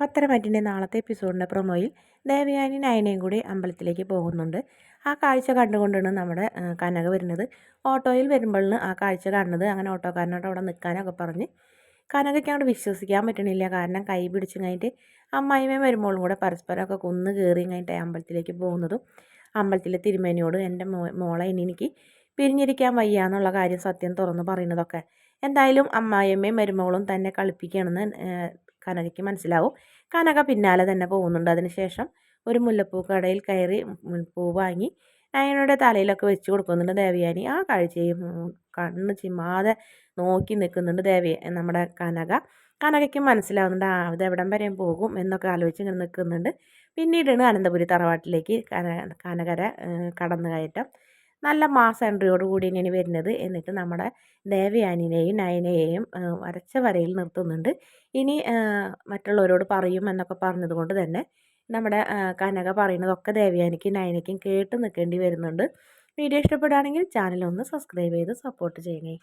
പത്തരമാറ്റിന്റെ നാളത്തെ എപ്പിസോഡിന്റെ പ്രൊമോയിൽ ദേവയാനി നയനയും കൂടി അമ്പലത്തിലേക്ക് പോകുന്നുണ്ട്. ആ കാഴ്ച കണ്ടുകൊണ്ടാണ് നമ്മുടെ കനക വരുന്നത്. ഓട്ടോയിൽ വരുമ്പോഴാണ് ആ കാഴ്ച കാണുന്നത്. അങ്ങനെ ഓട്ടോക്കാരനോട് അവിടെ നിൽക്കാനൊക്കെ പറഞ്ഞ് കനകയ്ക്ക് അങ്ങോട്ട് വിശ്വസിക്കാൻ പറ്റണില്ല. കാരണം കൈ പിടിച്ച് കഴിഞ്ഞിട്ട് അമ്മായിമയും വരുമ്പോഴും കൂടെ പരസ്പരമൊക്കെ കുന്ന് കയറി കഴിഞ്ഞിട്ട് അമ്പലത്തിലേക്ക് പോകുന്നതും. അമ്പലത്തിലെ തിരുമേനിയോട് എന്റെ മോ മോളെ ഇനി എനിക്ക് പിരിഞ്ഞിരിക്കാൻ വയ്യ എന്നുള്ള കാര്യം സത്യം തുറന്ന് പറയുന്നതൊക്കെ. എന്തായാലും അമ്മായിയമ്മയും മരുമകളും തന്നെ കളിപ്പിക്കുകയാണെന്ന് കനകയ്ക്ക് മനസ്സിലാവും. കനക പിന്നാലെ തന്നെ പോകുന്നുണ്ട്. അതിനുശേഷം ഒരു മുല്ലപ്പൂ കടയിൽ കയറി പൂ വാങ്ങി നയനയുടെ തലയിലൊക്കെ വെച്ച് കൊടുക്കുന്നുണ്ട് ദേവയാനി. ആ കാഴ്ചയും കണ്ണ് ചിമ്മാതെ നോക്കി നിൽക്കുന്നുണ്ട് ദേവിയെ നമ്മുടെ കനക. കനകയ്ക്ക് മനസ്സിലാവുന്നുണ്ട് ആ എവിടം വരെയും പോകും എന്നൊക്കെ ആലോചിച്ച് ഇങ്ങനെ നിൽക്കുന്നുണ്ട്. പിന്നീടാണ് അനന്തപുരി തറവാട്ടിലേക്ക് കന കനകര കടന്നു കയറ്റം നല്ല മാസ് എൻട്രിയോട് കൂടി ഇനി വരുന്നത്. എന്നിട്ട് നമ്മുടെ ദേവയാനിനെയും നയനയെയും വരച്ച വരയിൽ നിർത്തുന്നുണ്ട്. ഇനി മറ്റുള്ളവരോട് പറയും എന്നൊക്കെ പറഞ്ഞത് കൊണ്ട് തന്നെ നമ്മുടെ കനക പറയുന്നതൊക്കെ ദേവയാനിക്കും നയനയ്ക്കും കേട്ട് നിൽക്കേണ്ടി വരുന്നുണ്ട്. വീഡിയോ ഇഷ്ടപ്പെടുകയാണെങ്കിൽ ചാനൽ ഒന്ന് സബ്സ്ക്രൈബ് ചെയ്ത് സപ്പോർട്ട് ചെയ്യണേ.